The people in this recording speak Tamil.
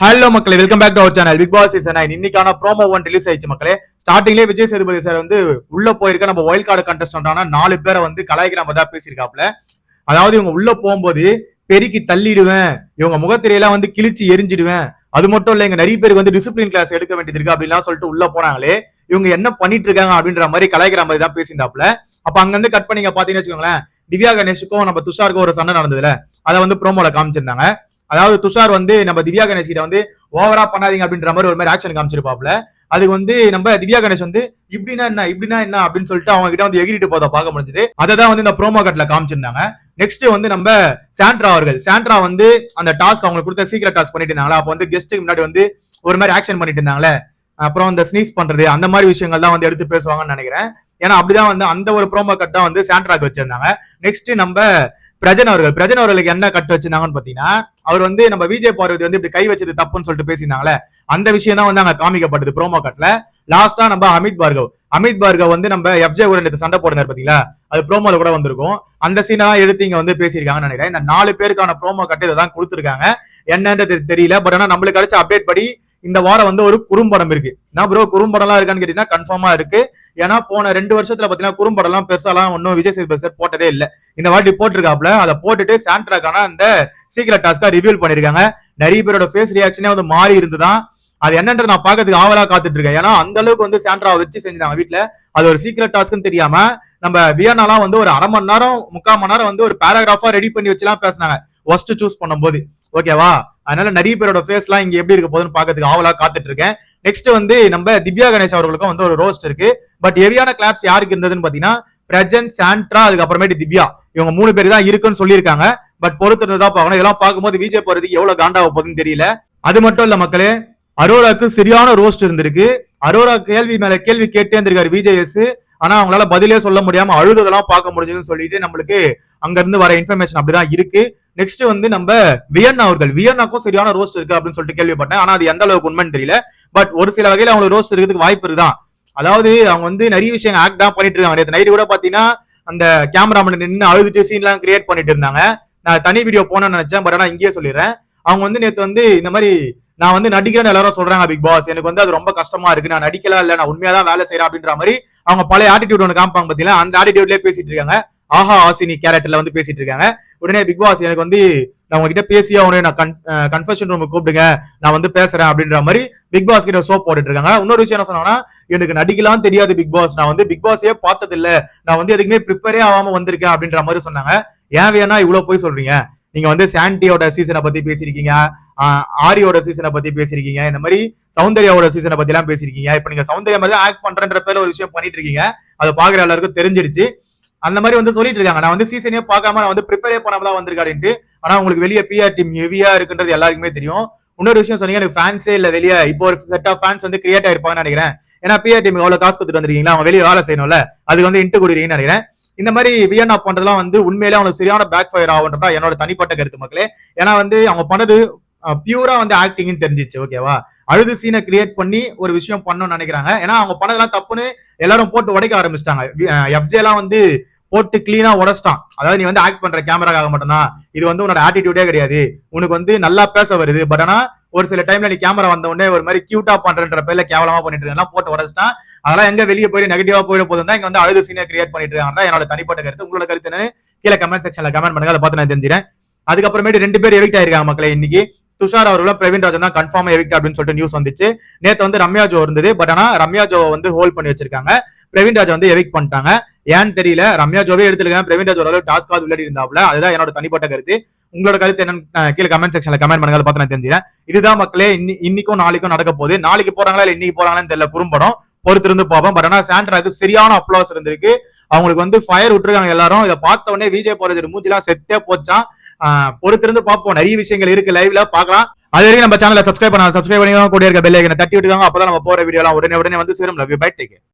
ஹலோ மக்களே welcome back to our channel Bigg Boss season nine இன்னைக்கான ப்ரோமோ ஒன் ரிலீஸ் ஆயிடுச்சு மக்களே. ஸ்டார்டிங்லேயே விஜய் சேதுபதி சார் வந்து உள்ள போயிருக்க நம்ம ஒயில் கார்டு கண்டஸ்டன்டான நாலு பேரை வந்து கலாய்க்கிற மாதிரி தான் பேசியிருக்காப்ல அதாவது இவங்க உள்ள போகும்போது பெருக்கி தள்ளிடுவேன். இவங்க முகத்திரையெல்லாம் வந்து கிழிச்சு எரிஞ்சிடுவேன். அது மட்டும் இல்ல இங்க நிறைய பேருக்கு வந்து டிசிப்ளின் கிளாஸ் எடுக்க வேண்டியது இருக்கு அப்படின்லாம் சொல்லிட்டு உள்ள போனாங்களே இவங்க என்ன பண்ணிட்டு இருக்காங்க அப்படின்ற மாதிரி கலாய்க்கிற மாதிரி தான் பேசியிருந்தாப்ல அப்ப அங்க இருந்து கட் பண்ணி பாத்தீங்கன்னு வச்சுக்கோங்களேன் திவ்யா கணேஷுக்கும் நம்ம துஷாருக்கும் ஒரு சண்டை நடந்ததுல. அதை வந்து ப்ரோமோல காமிச்சிருந்தாங்க. அதாவது துஷார் வந்து நம்ம திவ்யா கணேஷ் கிட்ட வந்து ஓவரா பண்ணாதீங்க அப்படின்ற மாதிரி ஒரு மாதிரி ஆக்ஷன் காமிச்சிருப்பாப்ல. அதுக்கு வந்து நம்ம திவ்யா கணேஷ் வந்து இப்படின்னா என்ன? இப்படின்னா என்ன? அப்படின்னு சொல்லிட்டு அவங்க கிட்ட வந்து எகிரிட்டு போதை பார்க்க முடிஞ்சது. அதை தான் வந்து இந்த ப்ரோமோ கட்ல காமிச்சிருந்தாங்க. நெக்ஸ்ட் வந்து நம்ம சாண்ட்ரா அவர்கள். சாண்ட்ரா வந்து அந்த டாஸ்க் அவங்களுக்கு கொடுத்த சீக்கிரம் டாஸ்க் பண்ணிட்டு இருந்தாங்களா? அப்போ வந்து கெஸ்ட்டுக்கு முன்னாடி வந்து ஒரு மாதிரி ஆக்ஷன் பண்ணிட்டு இருந்தாங்களே. அப்புறம் அந்த ஸ்னீஸ் பண்றது அந்த மாதிரி விஷயங்கள் தான் வந்து எடுத்து பேசுவாங்கன்னு நினைக்கிறேன். ஏன்னா அப்படிதான் வந்து அந்த ஒரு ப்ரோமோ கட் தான் வந்து சாண்ட்ராக்கு வச்சிருந்தாங்க. நெக்ஸ்ட் நம்ம பிரஜன் அவர்கள் பிரஜன் அவர்களுக்கு என்ன கட்டு வச்சிருந்தாங்கன்னு பாத்தீங்கன்னா அவர் வந்து நம்ம விஜய் பார்வதி வந்து இப்படி கை வச்சது தப்புன்னு சொல்லிட்டு பேசியிருந்தாங்களே அந்த விஷயம் தான் வந்து அங்க காமிக்கப்பட்டது ப்ரோமோ கட்ல லாஸ்டா நம்ம அமித் பார்கவ் அமித் பார்கவ் வந்து நம்ம எஃப்ஜே கூட எடுத்து சண்டை போடுறாரு பாத்தீங்களா அது ப்ரோமோல கூட வந்திருக்கும். அந்த சீனை தான் எடுத்து இங்க வந்து பேசியிருக்காங்கன்னு நினைக்கிறேன். இந்த நாலு பேருக்கான ப்ரோமோ கட்டு இதை தான் கொடுத்துருக்காங்க. என்னன்றது தெரியல. பட் ஆனா நம்மளுக்கு கிடைச்ச அப்டேட் படி இந்த வாரம் வந்து ஒரு குறும்படம் இருக்கு. நான் ப்ரோ குறும்படம்லாம் இருக்கான்னு கேட்டீங்கன்னா கன்ஃபார்மா இருக்கு. ஏன்னா போன ரெண்டு வருஷத்துல பாத்தீங்கன்னா குறும்படம்லாம் பெருசாலாம் ஒன்னும் விஜய் சேதுபதி சார் போட்டதே இல்ல. இந்த வாட்டி போட்டிருக்காப்ல அதை போட்டுட்டு சாண்ட்ராக்கான அந்த சீக்கிரம் டாஸ்கா ரிவீல் பண்ணிருக்காங்க. நிறைய பேரோட ஃபேஸ் ரியாக்ஷனே வந்து மாறி இருந்துதான். அது என்னன்றது நான் பாக்கிறதுக்கு ஆவலா காத்துட்டு இருக்கேன். ஏன்னா அந்த அளவுக்கு வந்து சாண்ட்ரா வச்சு செஞ்சாங்க வீட்டுல அது ஒரு சீக்கிரட் டாஸ்க்னு தெரியாம நம்ம வியனாலாம் வந்து ஒரு அரை மணி நேரம் முக்கால் மணி நேரம் வந்து ஒரு பேராகிராஃபா ரெடி பண்ணி வச்சுலாம் பேசினாங்க. ஒஸ்ட் சூஸ் பண்ணும்போது. ஓகேவா? அதனால நிறைய பேரோட ஃபேஸ் எல்லாம் இங்க எப்படி இருக்க போகுதுன்னு பாக்கிறதுக்கு ஆவலா காத்துட்டு இருக்கேன் நெக்ஸ்ட் வந்து நம்ம திவ்யா கணேஷ் அவர்களுக்கும் வந்து ஒரு ரோஸ்ட் இருக்கு. பட் ஹெவியான கிளாப்ஸ் யாருக்கு இருந்ததுன்னு பாத்தீங்கன்னா பிரஜன் சாண்ட்ரா அதுக்கப்புறமேட்டு திவ்யா. இவங்க மூணு பேர் தான் இருக்குன்னு சொல்லியிருக்காங்க. பட் பொறுத்து இருந்ததா பார்க்கணும். இதெல்லாம் பார்க்கும்போது விஜய் போறதுக்கு எவ்வளவு காண்டாக போகுதுன்னு தெரியல. அது மட்டும் இல்ல மக்களே அரோராக்கு சரியான ரோஸ்ட் இருந்திருக்கு. அரோரா கேள்வி மேல கேள்வி கேட்டே இருந்திருக்காரு விஜய்எஸ் ஆனா அவங்களால பதிலே சொல்ல முடியாம அழுததெல்லாம் பார்க்க முடிஞ்சதுன்னு சொல்லிட்டு நம்மளுக்கு அங்க இருந்து வர இன்ஃபர்மேஷன் அப்படிதான் இருக்கு. நெக்ஸ்ட் வந்து நம்ம வியன்னா அவர்கள். வியன்னாக்கும் சரியான ரோஸ்ட் இருக்கு அப்படின்னு சொல்லிட்டு கேள்விப்பட்டேன். ஆனா அது எந்த அளவுக்கு உண்மைன்னு தெரியல. பட் ஒரு சில வகையில அவங்களுக்கு ரோஸ்ட் இருக்கிறதுக்கு வாய்ப்பு இருக்குதான் அதாவது அவங்க வந்து நிறைய விஷயம் ஆக்ட் தான் பண்ணிட்டு இருக்காங்க. நேற்று நைட்டு கூட பாத்தீங்கன்னா அந்த கேமராமேன் நின்று அழுதுட்டு சீன்லாம் கிரியேட் பண்ணிட்டு இருந்தாங்க. நான் தனி வீடியோ போனேன்னு நினைச்சேன். பட் ஆனா இங்கேயே சொல்லிடுறேன். அவங்க வந்து நேற்று வந்து இந்த மாதிரி நான் வந்து நடிக்கிறேன்னு எல்லாரும் சொல்றாங்க பிக் பாஸ் எனக்கு வந்து அது ரொம்ப கஷ்டமா இருக்கு. நான் நடிக்கலாம் இல்ல. நான் உண்மையா தான் வேலை செய்யறேன் அப்படின்ற மாதிரி அவங்க பழைய ஆட்டிடியூட் ஒன்று காமிப்பாங்க பார்த்தீங்கன்னா அந்த ஆட்டிடியூட்லேயே பேசிட்டு இருக்காங்க. ஆஹா ஆசினி கேரக்டர்ல வந்து பேசிட்டு இருக்காங்க. உடனே பிக் பாஸ் எனக்கு வந்து நான் உங்ககிட்ட பேசியா உடனே நான் கன்ஃபெஷன் ரூம் கூப்பிடுங்க. நான் வந்து பேசுறேன் அப்படின்ற மாதிரி பிக் பாஸ் கிட்ட சோப் போட்டுட்டு இருக்காங்க இன்னொரு விஷயம் என்ன சொன்னாங்கன்னா எனக்கு நடிக்கலாம் தெரியாது பிக் பாஸ். நான் வந்து பிக் பாஸே பார்த்தது இல்ல நான் வந்து எதுக்குமே ப்ரிப்பேரே ஆகாம வந்திருக்கேன் அப்படின்ற மாதிரி சொன்னாங்க. ஏன் வேணா இவ்வளவு போய் சொல்றீங்க? நீங்க வந்து சாண்டியோட சீசனை பத்தி பேசிருக்கீங்க ஆரியோட சீசனை பத்தி பேசிருக்கீங்க இந்த மாதிரி சௌந்தர்யாவோட சீசனை பத்தி எல்லாம் பேசிருக்கீங்க இப்ப நீங்க சௌந்தர்யா மாதிரி ஆக்ட் பண்றன்ற பேர்ல ஒரு விஷயம் பண்ணிட்டு இருக்கீங்க. அதை பாக்குற எல்லாருக்கும் தெரிஞ்சிடுச்சு. அந்த மாதிரி வந்து சொல்லிட்டு இருக்காங்க நான் வந்து சீசனே பார்க்காம நான் வந்து ப்ரிப்பேரே பண்ணாம தான் வந்திருக்காருன்ட்டு ஆனா உங்களுக்கு வெளியே பிஆர் டீம் ஹெவியா இருக்குன்றது எல்லாருக்குமே தெரியும். இன்னொரு விஷயம் சொன்னீங்க எனக்கு ஃபேன்ஸே இல்ல வெளியே இப்போ ஒரு செட் ஆஃப் ஃபேன்ஸ் வந்து கிரியேட் ஆயிருப்பாங்கன்னு நினைக்கிறேன். ஏன்னா பிஆர் டீம் எவ்வளவு காசு கொடுத்துட்டு வந்திருக்கீங்களா? அவங்க வெளியே வேலை செய்யணும்ல அதுக்கு வந்து இன்ட்டு கொடுக்குறீங்கன்னு நினைக்கிறேன். இந்த மாதிரி வியன் ஆஃப் பண்றதுலாம் வந்து உண்மையிலே அவங்களுக்கு சரியான பேக் ஃபயர் ஆகுன்றதா என்னோட தனிப்பட்ட கருத்து மக்களே. ஏன்னா வந்து அவங்க பண்ணது பியூரா வந்து ஆக்டிங்னு தெரிஞ்சிச்சு ஓகேவா அழுது சீனை கிரியேட் பண்ணி ஒரு விஷயம் பண்ணணும்னு நினைக்கிறாங்க. ஏன்னா அவங்க பண்ணதெல்லாம் தப்புன்னு எல்லாரும் போட்டு உடைக்க ஆரம்பிச்சிட்டாங்க. எஃப்ஜே எல்லாம் வந்து போட்டு கிளீனா உடச்சிட்டான். அதாவது நீ வந்து ஆக்ட் பண்ற கேமராக்காக மட்டும்தான். இது வந்து உன்னோட ஆட்டிடியூடே கிடையாது. உனக்கு வந்து நல்லா பேச வருது. பட் ஆனா ஒரு சில டைம்ல நீ கேமரா வந்த உடனே ஒரு மாதிரி கியூட்டா பண்றன்ற பேர்ல கேவலமா பண்ணிட்டு இருக்கலாம் போட்டு உடச்சிட்டான். அதெல்லாம் எங்க வெளியே போய் நெகட்டிவா போயிட போதும் தான் இங்க வந்து அழுது சீனை கிரியேட் பண்ணிட்டு இருக்காங்க. என்னோட தனிப்பட்ட கருத்து. உங்களோட கருத்து என்னன்னு கீழே கமெண்ட் செக்ஷன்ல கமெண்ட் பண்ணுங்க. அதை பார்த்து நான் தெரிஞ்சுறேன் அதுக்கப்புறமேட்டு ரெண்டு பேர் எவிக்ட் ஆயிருக்காங்க மக்களை இன்னைக்கு. துஷார் அவர்களும் பிரவீன் ராஜன் தான் கன்ஃபார்ம் எவிக்ட் அப்படின்னு சொல்லிட்டு நியூஸ் வந்துச்சு. நேத்து வந்து ரம்யா ஜோ இருந்தது பட் ஆனா ரம்யா ஜோ வந்து ஹோல்ட் பண்ணி வச்சிருக்காங்க. பிரவீன் ராஜா வந்து எவிக்ட் பண்ணிட்டாங்க. ஏன்னு தெரியல ரம்யா ஜோவே எடுத்துருக்கேன் பிரவீன் ராஜ் ஓரளவு டாஸ்க் ஆகுது விளையாடி இருந்தாப்ல அதுதான் என்னோட தனிப்பட்ட கருத்து. உங்களோட கருத்து என்னன்னு கீழே கமெண்ட் செக்ஷன்ல கமெண்ட் பண்ணுங்க அதை பார்த்து நான் தெரிஞ்சுக்கிறேன். இதுதான் மக்களே இன்னி இன்னைக்கும் நாளைக்கும் நடக்க போகுது. நாளைக்கு போறாங்களா இல்ல இன்னைக்கு போறாங்களான்னு தெரியல குறும்படம் பொறுத்திருந்து பார்ப்போம். பட் ஆனால் சாண்ட்ராக்கு சரியான அப்ளாஸ் இருந்திருக்கு. அவங்களுக்கு வந்து ஃபயர் விட்டுருக்காங்க எல்லாரும். இதை பார்த்த உடனே விஜய் போறது மூஞ்சிலாம் செத்தே போச்சான் பொறுத்திருந்து பார்ப்போம். நிறைய விஷயங்கள் இருக்கு லைவ்ல பார்க்கலாம். அது வரைக்கும் நம்ம சேனலை சப்ஸ்கிரைப் பண்ண சப்ஸ்கிரைப் பண்ணி கூட இருக்க பெல் ஐக்கனை தட்டி விட்டுக்காங்க. அப்பதான் நம்ம போற வீடியோலாம் உடனே உடனே வந்து சேரும். Love you bye take